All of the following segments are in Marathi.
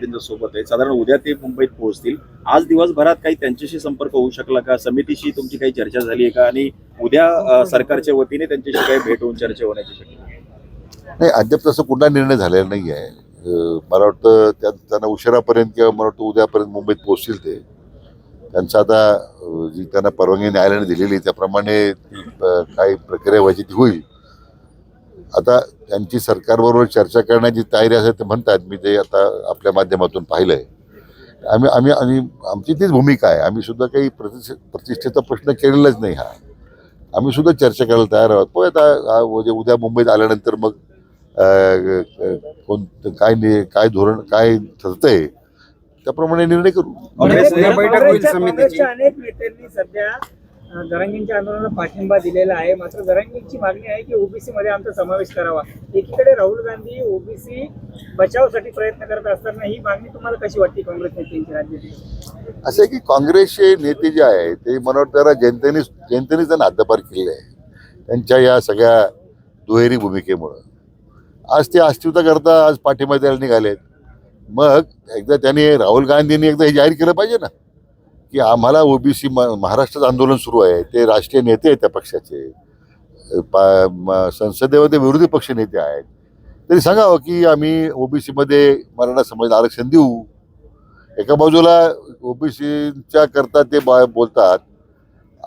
सोबत आहे. साधारण उद्या ते मुंबईत पोहोचतील. आज दिवसभरात काही त्यांच्याशी संपर्क होऊ शकला का? समितीशी तुमची काही चर्चा झाली आहे का? आणि उद्या सरकारच्या वतीने त्यांच्याशी काही भेट होऊन चर्चा होण्याची शक्यता नाही अद्याप तसं कुठला निर्णय झालेला नाही आहे. मला वाटतं त्या त्यांना उशिरापर्यंत किंवा मला वाटतं उद्यापर्यंत मुंबईत पोहोचतील ते. त्यांचं आता जी त्यांना परवानगी न्यायालयाने दिलेली त्याप्रमाणे ती काही प्रक्रिया व्हायची ती होईल. आता त्यांची सरकारबरोबर चर्चा करण्याची तयारी असेल ते म्हणतात. मी ते आता आपल्या माध्यमातून पाहिलंय. आम्ही आम्ही आणि आमची तीच भूमिका आहे. आम्ही सुद्धा काही प्रतिष्ठे प्रतिष्ठेचा प्रश्न केलेलाच नाही हा. आम्ही सुद्धा चर्चा करायला तयार आहोत. पण आता आ- उद्या उद्या मुंबईत आल्यानंतर मग कोण काय नि- काय धोरण काय ठरतंय त्याप्रमाणे निर्णय करू. बैठक अनेक नेत्यांनी सध्या जरांगींच्या आंदोलनाला पाठिंबा दिलेला आहे. मात्र जरांगींची मागणी आहे की ओबीसी मध्ये आमचा समावेश करावा. एकीकडे राहुल गांधी ओबीसी बचावसाठी प्रयत्न करत असताना ही मागणी तुम्हाला कशी वाटते काँग्रेस नेत्यांची राज्यातील असं आहे की काँग्रेसचे नेते जे आहे ते मला वाटतं जनतेने जनतेने त्यांना हद्दपार केले आहे त्यांच्या या सगळ्या दुहेरी भूमिकेमुळं. आज ते अस्तित्व करता आज पाठिंबा द्यायला निघालेत. मग एकदा त्यांनी राहुल गांधींनी एकदा हे जाहीर केलं पाहिजे ना. की आम्हाला ओबीसी महाराष्ट्रात आंदोलन सुरू आहे. ते राष्ट्रीय नेते आहेत त्या पक्षाचे. पा- म- संसदेमध्ये विरोधी पक्ष नेते आहेत. तरी सांगावं हो की आम्ही ओबीसीमध्ये मराठा समाज आरक्षण देऊ? एका बाजूला ओबीसीच्या करता ते बा बोलतात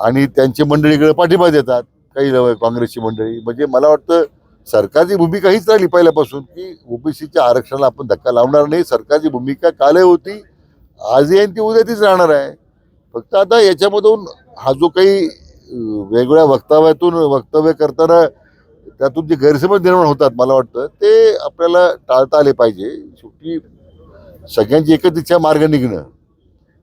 आणि त्यांची मंडळीकडे पाठिंबा देतात. काही काँग्रेसची मंडळी. म्हणजे मला वाटतं सरकारची भूमिका हीच राहिली पहिल्यापासून की ओबीसीच्या आरक्षणाला आपण धक्का लावणार नाही. सरकारची भूमिका कालही होती. आजही आणि ती उद्या तीच राहणार आहे. फक्त आता याच्यामधून हा जो काही वेगवेगळ्या वक्तव्यातून वक्तव्य करताना त्यातून जे गैरसमज निर्माण होतात मला वाटतं ते आपल्याला टाळता आले पाहिजे. शेवटी सगळ्यांची एकच इच्छा मार्ग निघणं.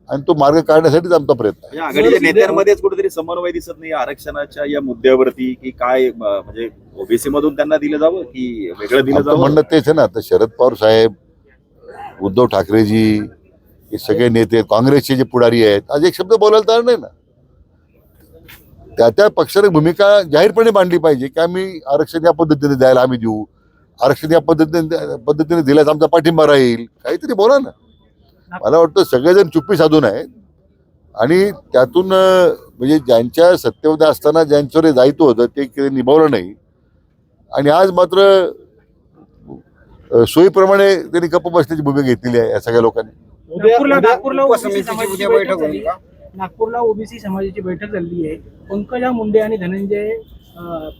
आणि तो मार्ग काढण्यासाठीच आमचा प्रयत्न आघाडीच्या नेत्यांमध्येच कुठेतरी समन्वय दिसत नाही आरक्षणाच्या या मुद्द्यावरती की काय म्हणजे ओबीसी मधून त्यांना दिलं जावं की वेगळं दिलं जावं? म्हणणं तेच आहे ना आता शरद पवार साहेब उद्धव ठाकरेजी हे सगळे नेते काँग्रेसचे जे पुढारी आहेत आज एक शब्द बोलायला तयार नाही ना. त्या त्या पक्षाने भूमिका जाहीरपणे मांडली पाहिजे की आम्ही आरक्षण या पद्धतीने द्यायला आम्ही देऊ. आरक्षण या पद्धतीने पद्धतीने दिल्यास आमचा पाठिंबा राहील. काहीतरी बोला ना. मला वाटतं सगळेजण चुप्पी साधून आहेत. आणि त्यातून म्हणजे ज्यांच्या सत्तेमध्ये असताना ज्यांच्यावर दायित्व होतं ते काही निभावलं नाही. आणि आज मात्र सोयीप्रमाणे त्यांनी गप्प बसण्याची भूमिका घेतलेली आहे या सगळ्या लोकांनी. नागपूरला नागपूरला ओबीसी उपसमितीची समाजाची बैठक झाली. का? नागपूरला ओबीसी समाजाची बैठक झाली आहे. पंकजा मुंडे आणि धनंजय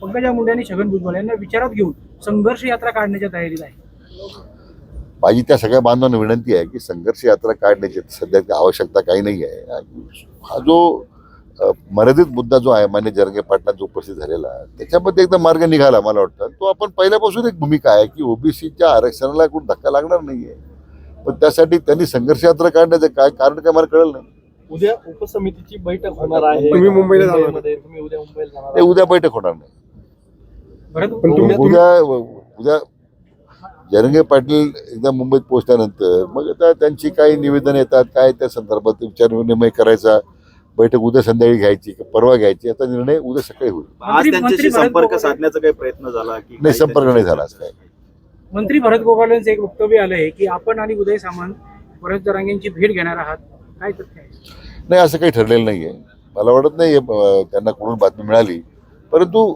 पंकजा मुंडे आणि छगन भुजबळ यांना विचारात घेऊन संघर्ष यात्रा काढण्याच्या तयारीत आहे. माझी त्या सगळ्या बांधवांना विनंती आहे की संघर्ष यात्रा काढण्याची सध्या आवश्यकता काही नाही आहे. हा जो मर्यादित मुद्दा जो आहे मान्य जरंगे पाटलांचा उपस्थित झालेला त्याच्यामध्ये एकदा मार्ग निघाला मला वाटतं. तो आपण पहिल्यापासून एक भूमिका आहे की ओबीसीच्या आरक्षणाला कोण धक्का लागणार नाहीये. पण त्यासाठी त्यांनी संघर्ष यात्रा काढण्याचं काय कारण काय मला कळलं नाही. उद्या उपसमितीची बैठक होणार आहे. तुम्ही मुंबईला जाणार. तुम्ही उद्या मुंबईला जाणार ते उद्या बैठक होणार नाही. पण तुम्ही- उद्या उद्या जरंगे पाटील एकदा मुंबईत पोहोचल्यानंतर मग आता त्यांची काही निवेदन येतात काय त्या संदर्भात विचार विनिमय करायचा बैठक उद्या संध्याकाळी घ्यायची का परवा घ्यायची याचा निर्णय उद्या सकाळी होईल. आज त्यांच्याशी संपर्क साधण्याचा काही प्रयत्न झाला की नाही संपर्क नाही झाला असं काय मंत्री भरत गोगावले यांचं एक वक्तव्य आलं आहे की आपण आणि उदय सामंत भरत जरांगेंची भेट घेणार आहात. काय तथ्य आहे? नाही असं काही ठरलेलं नाही आहे. मला वाटत नाही अं, त्यांना कोणून बातमी मिळाली. परंतु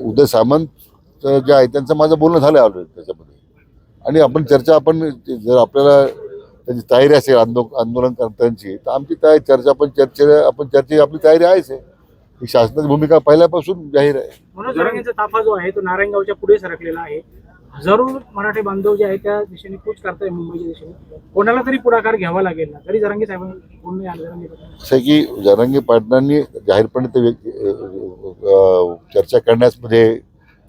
उदय सामंत जे आहे त्यांचं माझं बोलणं झालं ऑलरेडी त्याच्यामध्ये. आणि आपण चर्चा आपण जर आपल्याला त्याची तयारी असेल आंदो आंदोलनकर्त्यांची तर आमची तयारी चर्चा आपण चर्चे आपण चर्चेची आपली तयारी आहेच आहे. ही शासनाची भूमिका पहिल्यापासून जाहीर आहे. मनोज जरांगेंचा ताफा जो आहे तो नारायणगावच्या पुढे सरकलेला आहे. हजारो मराठी बांधव जे आहे त्या दिशेने कूच करताय मुंबईच्या दिशेने. कोणाला तरी पुढाकार घ्यावा लागेल ना? तरी जरांगे साहेबांनी कोण नाही आलं जरांगे पाटील. असं आहे की जरांगी पाटलांनी जाहीरपणे ते व्यक्ती- अं, चर्चा करण्यामध्ये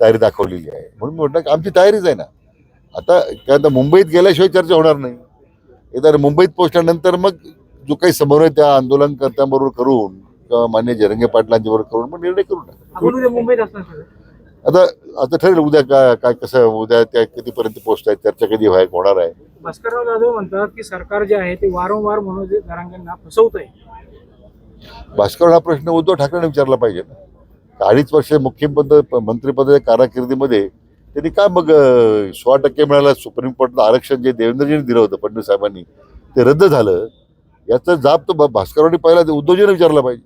तयारी दाखवलेली आहे. म्हणून मी म्हटलं की आमची तयारीच आहे ना. आता काय आता मुंबईत गेल्याशिवाय चर्चा होणार नाही. एकदा मुंबईत पोहोचल्यानंतर मग जो काही समन्वय त्या आंदोलनकर्त्यांबरोबर करून किंवा मान्य जरंगे पाटलांच्या बरोबर करून मग निर्णय करू मुंबईत आता आता ठरेल उद्या काय काय कसं उद्या त्या कितीपर्यंत पोहोचतायत चर्चा कधी व्हाय होणार आहे? भास्करराव जाधव म्हणतात की सरकार जे आहे ते वारंवार मनोज जरांगेंना फसवत आहे भास्कर हा प्रश्न उद्धव ठाकरेंना विचारला पाहिजे ना. अडीच वर्ष मुख्यमंत्री मंत्रिपदाच्या कारकिर्दीमध्ये त्यांनी काय मग सोळा टक्के मिळाला सुप्रीम कोर्टला आरक्षण जे देवेंद्रजींनी दिलं होतं फडणवीस साहेबांनी ते रद्द झालं. याचा जाब तो भास्करवाडी पहिला उद्धवजीने विचारला पाहिजे.